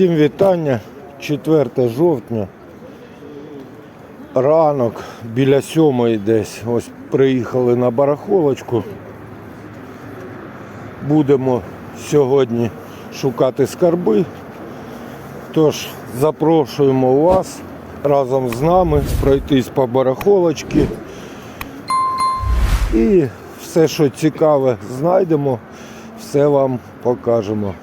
Всім вітання. 4 жовтня. Ранок біля сьомої десь. Ось приїхали на барахолочку. Будемо сьогодні шукати скарби. Тож запрошуємо вас разом з нами пройтись по барахолочці. І все, що цікаве, знайдемо, все вам покажемо.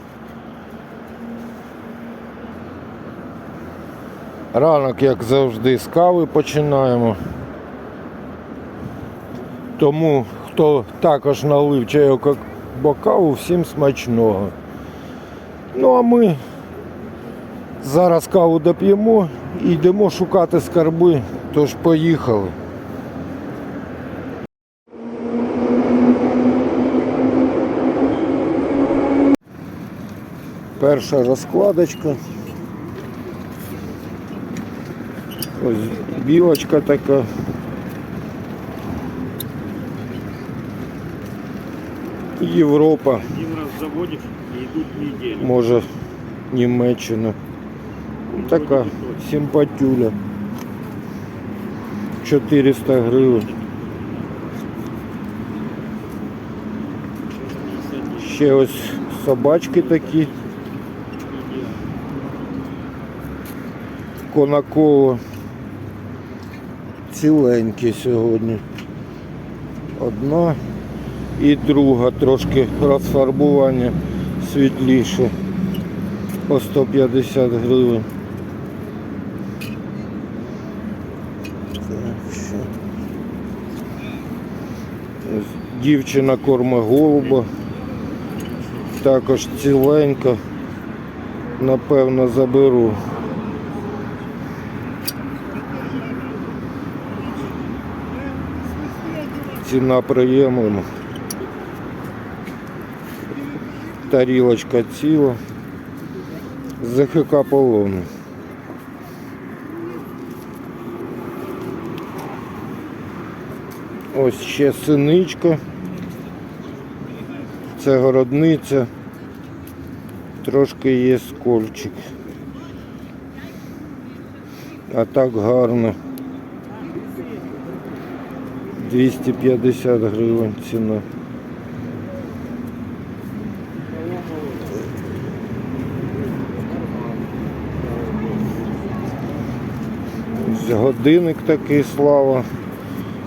Ранок, як завжди, з кави починаємо. Тому, хто також налив чайок або каву, всім смачного. Ну а ми зараз каву доп'ємо і йдемо шукати скарби, тож поїхали. Перша розкладочка. Ось білочка така. Європа, Один раз заводишь и идут недели. може Німеччина. Така симпатюля. 400 гривень. Ще ось собачки такі. Конакова. Ціленькі сьогодні. Одна і друга трошки розфарбування світліше. По 150 гривень. Дівчина корма голуба. Також ціленька. Напевно заберу. Ціна приємлема. Тарілочка ціла. ЗХК полону. Ось ще синичка. Це городниця. Трошки є скольчик. А так гарно. 250 гривень ціна. Ось Годинник такий слава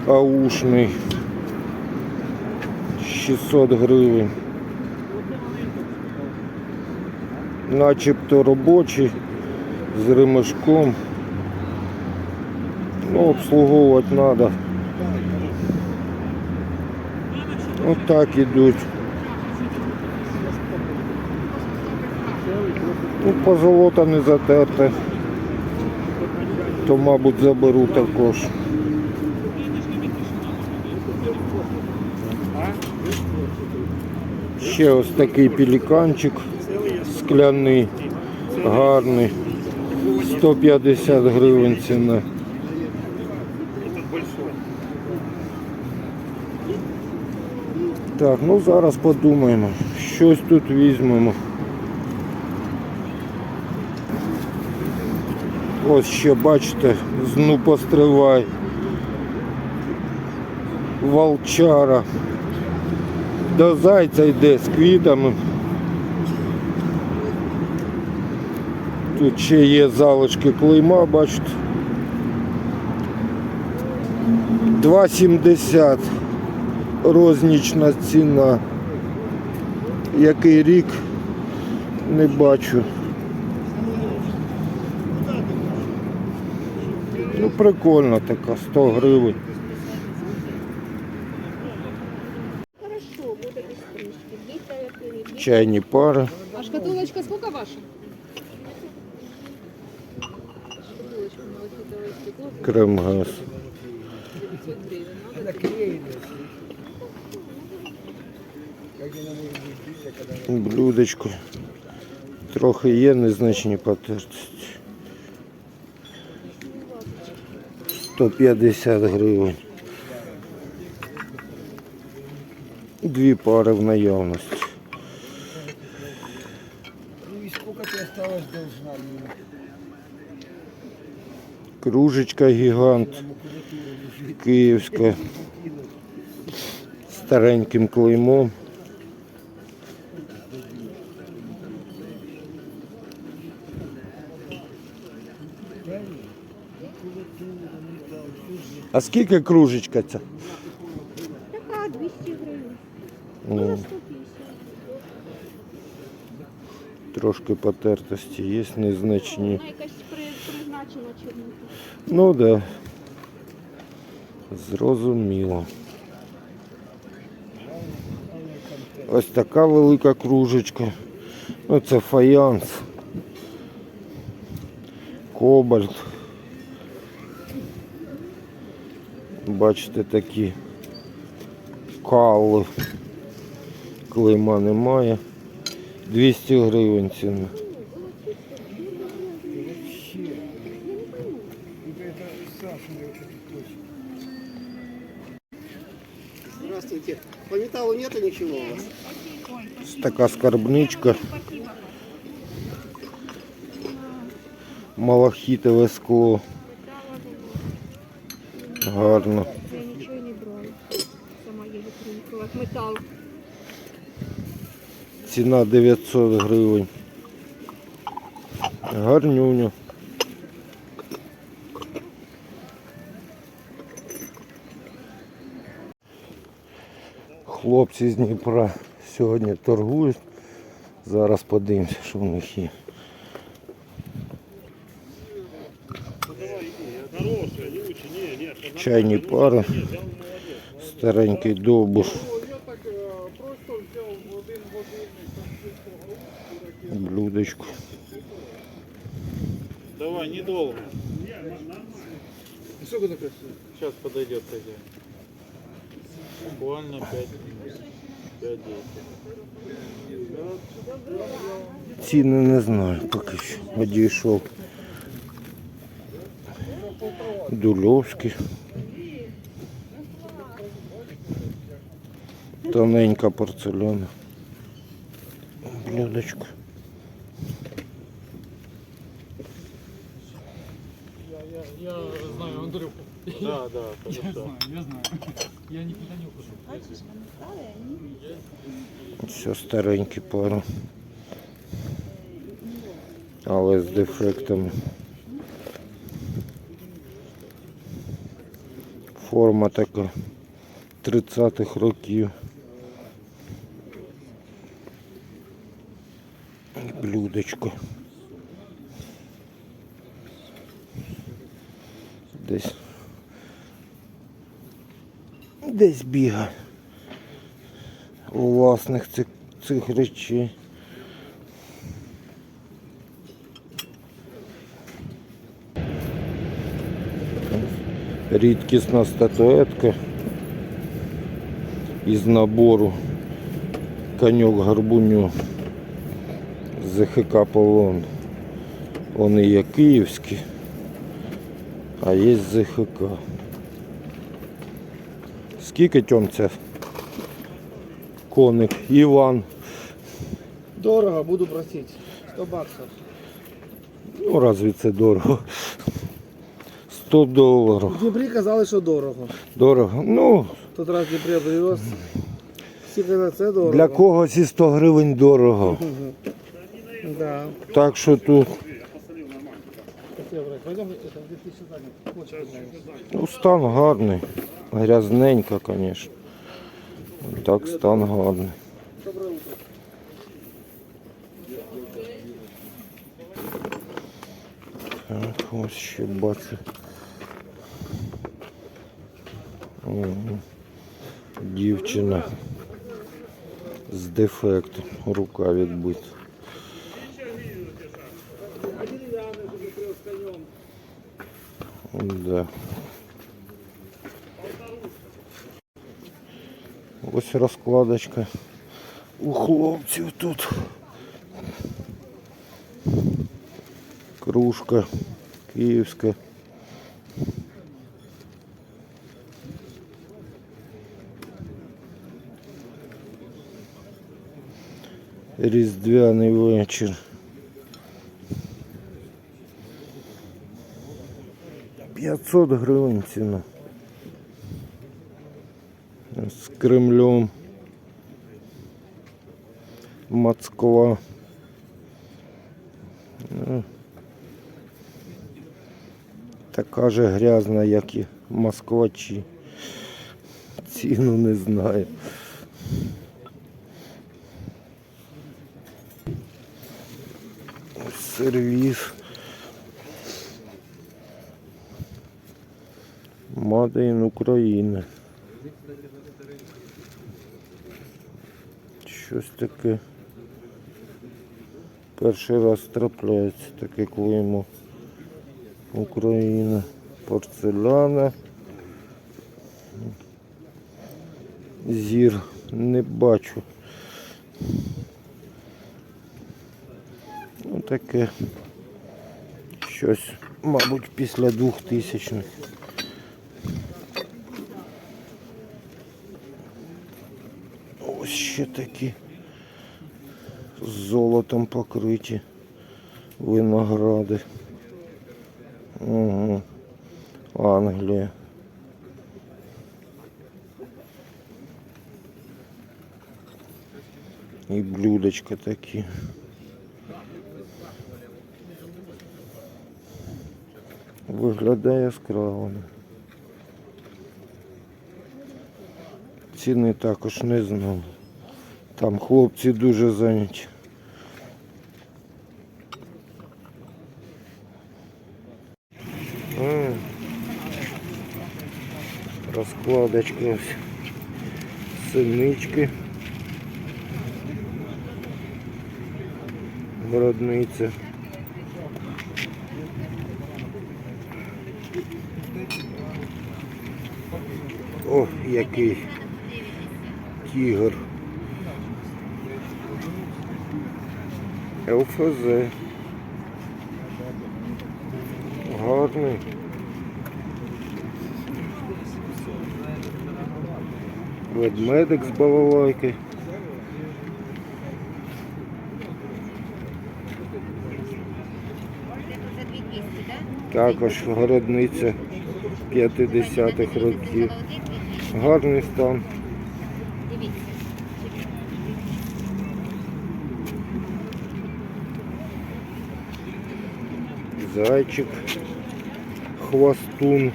аушний. 600 гривень. Начебто робочий з ремешком. Ну, обслуговувати треба. Отак ідуть. Ну, позолота не затерте. То, мабуть, заберу також. Ще ось такий пеліканчик скляний, гарний. 150 гривень ціна. Так, ну зараз подумаємо. Щось тут візьмемо. Ось ще бачите, зну постривай. Волчара. До зайця йде з квітами. Тут ще є залишки клейма, бачите. 2,70 рознічна ціна. Який рік не бачу. Ну прикольна така, 100 гривень. Чайні пари. А шкатулочка сколько ваша? Шкатулочка малахитовое Блюдечко. Трохи є незначні потертості. 150 гривень. Дві пари в наявності. Осталось должна? Кружечка гігант. Київська. Стареньким клеймом. А скільки кружечка ця? Така 200 гривень. О, На 150. трошки потертості є, незначні. Вона якась при, призначена чорника. Ну да. Зрозуміло. Ось така велика кружечка. Ну це фаянс. Кобальт. Бачите такі калли. Клейма немає. 200 гривень ціна. Здравствуйте. По металлу нету ничего у вас? Така скарбничка. Малахітове скло. Гарно. Я нічого не брала. Сама її принесла. Метал. Ціна 900 гривень. Гарнюню. Хлопці з Дніпра сьогодні торгують. Зараз подивимося, що в них є. Чайні пари. Старенький довбуш. Блюдечко. Давай, недолго. Сколько такое? Сейчас подойдет хозяин. Буквально 5 минут. 5 Ціни не знаю поки що. Одійшов. Дульовський. Тоненька порцеляна. Блюдечко. Я знаю Андрюху. Да, да, хорошо. Я знаю. Я никуда не ухожу. Все старенькі пари. Але з дефектами. Форма така 30-х років. І Блюдечко. Десь. Десь бігає власних цих, цих речей. Рідкісна статуетка із набору коньок гарбуню ЗХК Полон. Вони є київські, а є ЗХК. Скільки тьом це? Коник Іван. Дорого, буду просить. 100 баксов. Ну, разве це дорого? 100 доларів. В Дніпрі казали, що дорого. Дорого. Ну, Тут раз Дніпрі привез. Всі казали, це дорого. для когось і 100 гривень дорого. Да. Так що тут Пойдем, это 2000 занят. Очень нравится. ну, стан гарний. Грязненько, звісно. Так стан гарний. Так, ось ще бачу. Дівчина з дефектом. Рука відбита. Да. Ось розкладочка у хлопців тут. Кружка київська. Різдвяний вечір. 500 гривень ціна. З Кремлем. Москва. Ну, Така же грязна, як і москвачі. Ціну не знаю. Сервіс. Made in Україна. Щось таке. Перший раз трапляється таке клеймо. Україна. Порцеляна. Зір не бачу. Ну таке щось, мабуть, після 2000-х. Ще такі з золотом покриті виногради. Угу. Англія. І блюдечка такі. Виглядає яскраво. Ціни також не знав. Там хлопці дуже зайняті. Розкладочка ось. Синички. Городниця. О, який тігр. ЛФЗ. Гарний. Ведмедик з балалайки. Також городниця 50-х років. Гарний стан. Зайчик, хвостун.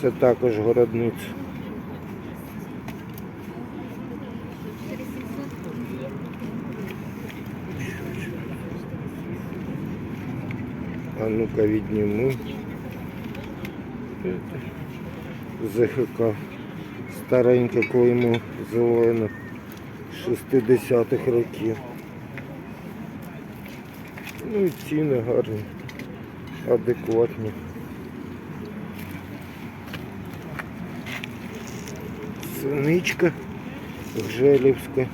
Це також городниця. А ну-ка відніму. ЗХК. Стареньке клеймо зелене 60-х років. Ну і ціни гарні, адекватні. Синичка Гжелівська.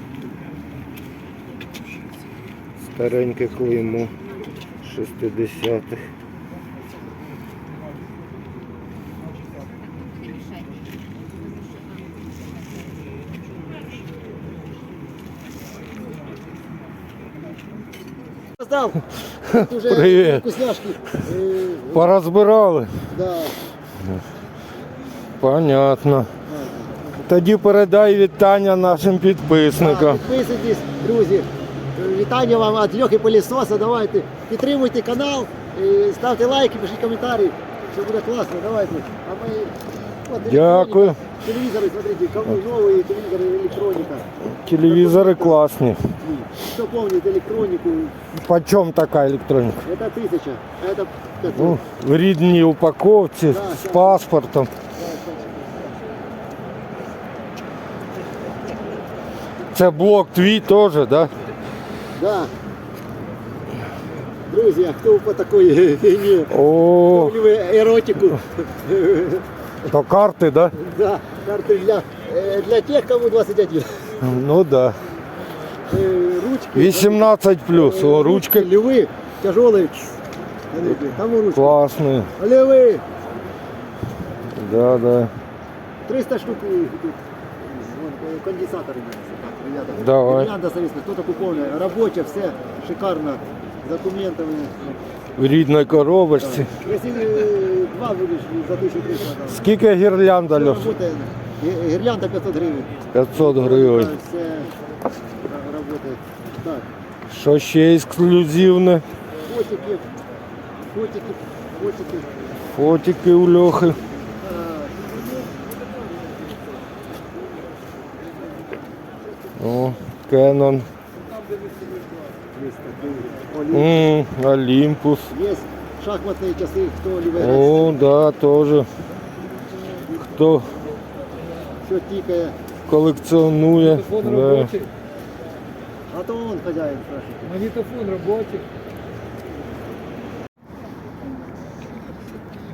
Стареньке клеймо 60-х. Сдал. Тут уже Привет. вкусняшки. Э, Порозбирали? да. Понятно. Тоді передай вітання нашим підписникам. Так, Підписуйтесь, друзі. Е, Вітання вам від Льохи Пилісоса. Давайте підтримуйте канал, е, ставте лайки, пишіть коментарі. Все буде класно. Давайте. А ми от, Дякую. електроніка, Телевізори, смотрите, кому новые телевизоры, электроника. Телевізори класні. Кто помнит электронику, Почем така електроніка? это тысяча, а это 500. Ну, в рідній упаковці з паспортом. Це блок твій теж, так? Да? Да. Друзья, кто по такой фигне? О, Помню вы эротику. то карти, да? Да, карты для, э, для тех, кому 21. Ну да. Э, Ручки. 18 плюс. О, ручка Львы тяжелые. Смотрите, Там ручки. класні. Львы. Да, да. 300 штук и тут. Вон, э, конденсаторы. Так, ребята. Давай. Гирлянда советская, кто-то купованная. Рабочая, все шикарно. С документами. В рідній коробочці. Если э, Два будеш за 1300. да. Скільки гірлянда, Льош? Работає. Гі- Гірлянда 500 гривень. 500 гривень. Так, Все. Так, Що ще ексклюзивне? котики, котики, котики. Фотики у Льохи. О. Є такий. Олі- М, Олімпус. Є шахматні часи, хто Оліверес, О, да, теж. Хто що тікає. колекціонує. Телефон Да. робочий. А то он хазяїн спрашиває. Магнітофон робочий.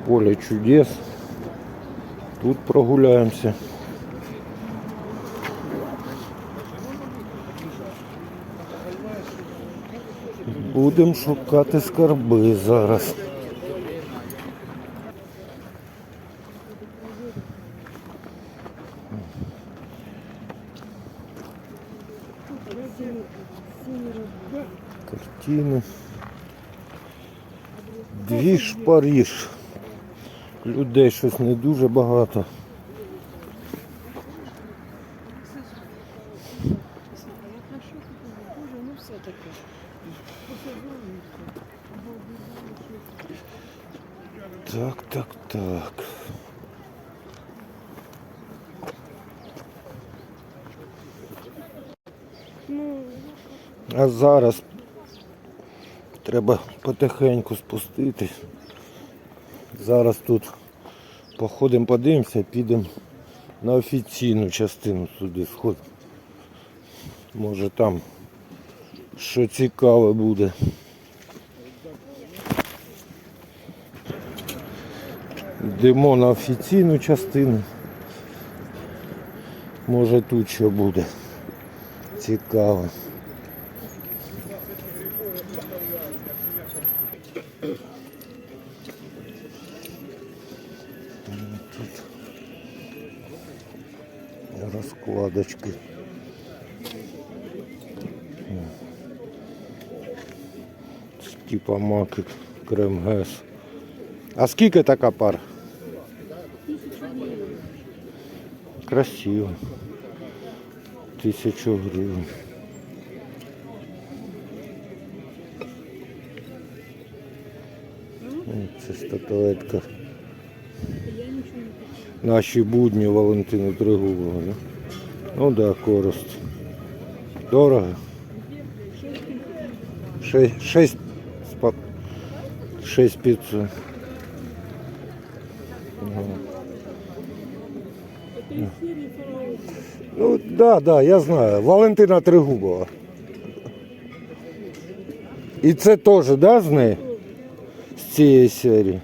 Поле чудес. Тут прогуляємося. Будемо шукати скарби зараз. Дві ж Паріж. Людей щось не дуже багато. Так, так, так. А зараз треба потихеньку спуститись. Зараз тут походимо, подивимося, підемо на офіційну частину туди сход. Може там що цікаве буде. Йдемо на офіційну частину. Може тут що буде. Цікаво. Розкладочки. Типа маки, крем гес. А скільки така пара? Красиво. Тисячу гривень. Це статуетка. Наші будні Валентини Тригубова. Да? Ну да, користь. Дорого. Шесть, шесть, спа- шесть пятьсот. Ну да, да, я знаю. Валентина Тригубова. І це теж, да, з неї? З цієї серії.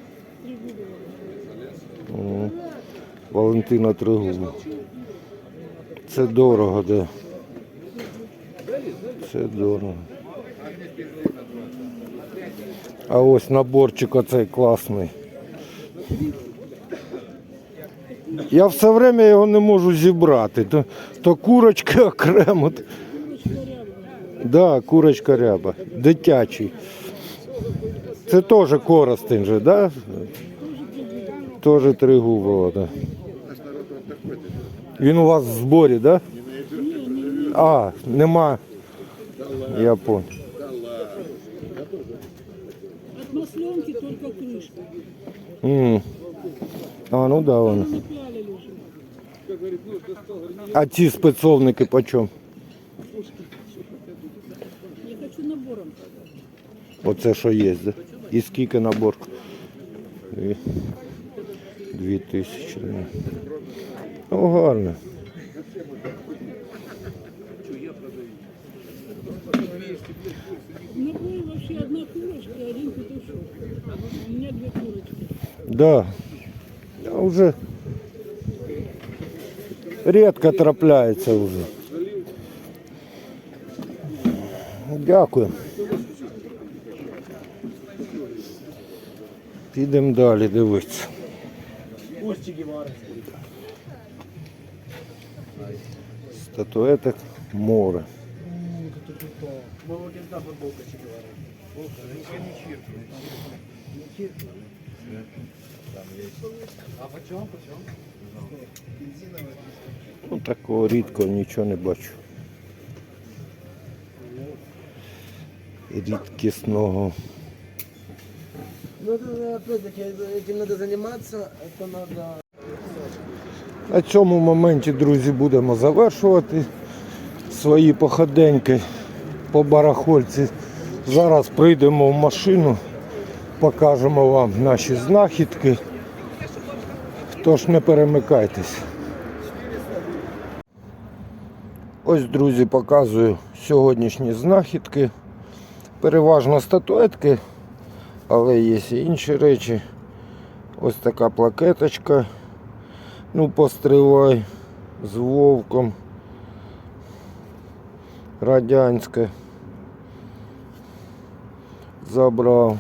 Валентина Тригубова. Це дорого, да. Це дорого. А ось наборчик оцей класний. Я все время його не можу зібрати. То, то курочка окремо. т- Да, курочка ряба. Дитячий. Це теж коростень же, да? Теж тригубова, да. Він у вас в зборі, да? А, нема. Я понял. От масленки только крышка. М. А, ну да, уже. А ці спецовники по чому? Я хочу набором. Оце що є, да? І скільки набор? Дві, Дві тисячі. Ну, гарно. Набор вообще одна курочка один петушок. У меня две курочки. Да. Я вже рідко трапляється вже. Дякую. Підемо далі дивитися. Статуеток море. Ну, такого рідко нічого не бачу. Рідкісного. Ну, это, опять-таки, этим надо заниматься, это надо... На цьому моменті, друзі, будемо завершувати свої походеньки по барахольці. Зараз прийдемо в машину, покажемо вам наші знахідки. Тож не перемикайтесь. Ось, друзі, показую сьогоднішні знахідки. Переважно статуетки, але є і інші речі. Ось така плакеточка. Ну, постривай з вовком. Радянське. Забрав.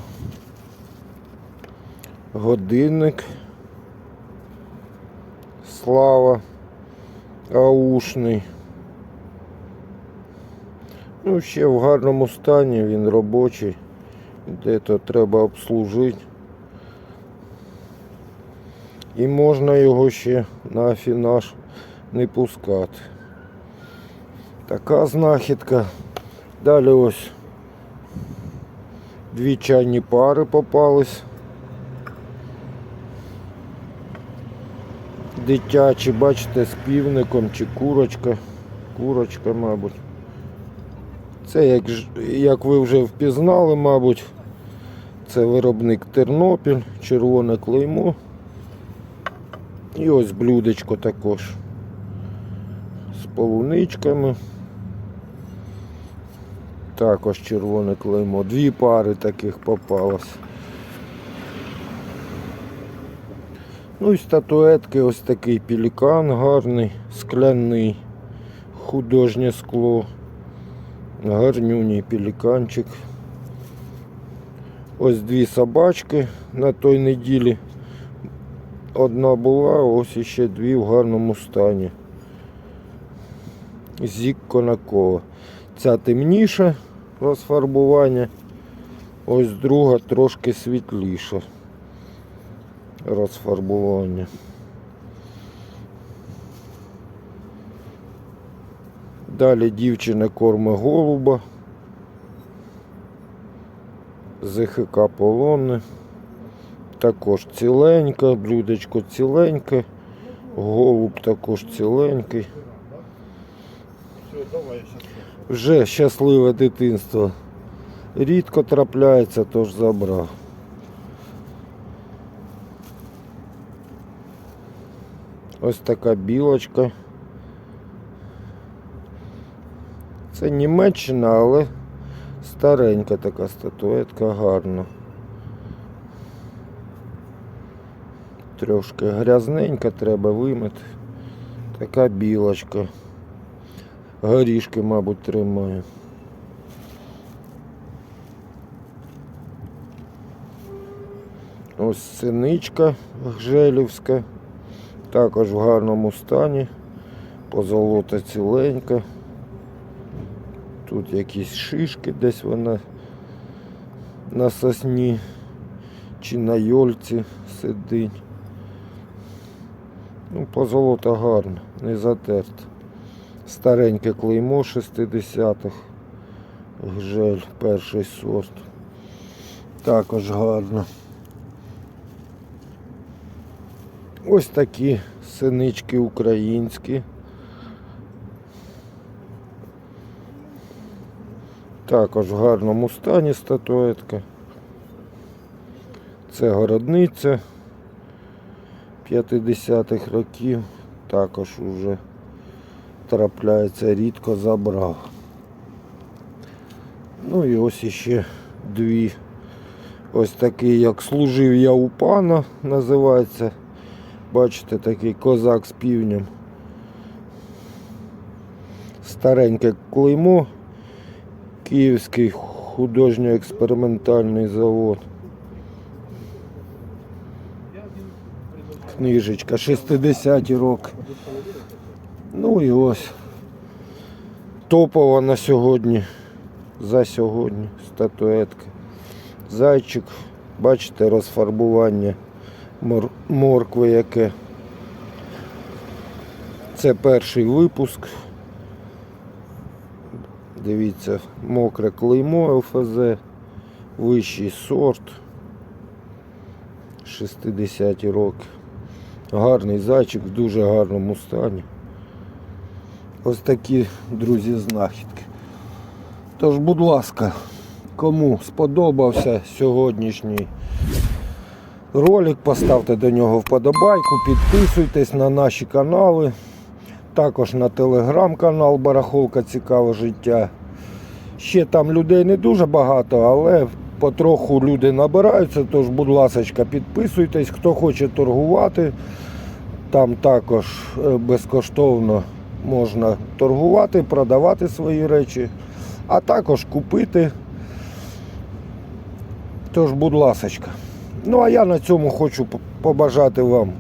Годинник. Слава. Аушний. Ну, ще в гарному стані, він робочий. Де-то треба обслужити. І можна його ще на афінаж не пускати. Така знахідка. Далі ось дві чайні пари попались. Дитячі, бачите, з півником чи курочка. Курочка, мабуть. Це, як, як ви вже впізнали, мабуть, це виробник Тернопіль, червоне клеймо. І ось блюдечко також з полуничками. Також червоне клеймо. Дві пари таких попалось. Ну і статуетки, ось такий пелікан гарний, скляний, художнє скло, гарнюній пеліканчик. Ось дві собачки на той неділі. Одна була, ось іще дві в гарному стані. Зік Конакова. Ця темніша розфарбування. Ось друга трошки світліша розфарбування. Далі дівчина корме голуба. ЗХК полонне. Також ціленька, блюдечко ціленьке, голуб також ціленький. Вже щасливе дитинство. Рідко трапляється, тож забрав. Ось така білочка. Це Німеччина, але старенька така статуетка гарна. Трошки грязненька, треба вимити. Така білочка. Горішки, мабуть, тримає. Ось синичка гжелівська. Також в гарному стані. Позолота ціленька. Тут якісь шишки десь вона на сосні чи на йольці сидить. Ну, позолота гарна, не затерта. Стареньке клеймо 60-х. Гжель, перший сорт. Також гарно. Ось такі синички українські. Також в гарному стані статуетка. Це городниця 50-х років. Також уже трапляється, рідко забрав. Ну і ось іще дві. Ось такий, як служив я у пана, називається. Бачите, такий козак з півнем. Стареньке клеймо. Київський художньо-експериментальний завод. Книжечка 60-ті роки. Ну і ось топова на сьогодні. За сьогодні статуетка. Зайчик Бачите, розфарбування мор- моркви яке. Це перший випуск. Дивіться, мокре клеймо ЛФЗ, вищий сорт. 60-ті роки. Гарний зайчик в дуже гарному стані. Ось такі, друзі, знахідки. Тож, будь ласка, кому сподобався сьогоднішній ролик, поставте до нього вподобайку, підписуйтесь на наші канали, також на телеграм-канал Барахолка Цікаве життя. Ще там людей не дуже багато, але потроху люди набираються, тож, будь ласка, підписуйтесь, хто хоче торгувати. Там також е, безкоштовно можна торгувати, продавати свої речі, а також купити. Тож, будь ласочка. Ну а я на цьому хочу побажати вам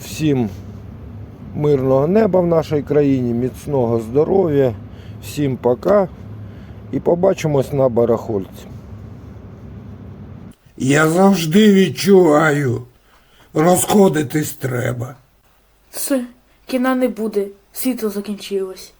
всім мирного неба в нашій країні, міцного здоров'я, всім пока і побачимось на барахольці. Я завжди відчуваю, розходитись треба. Все, кіна не буде, світло закінчилось.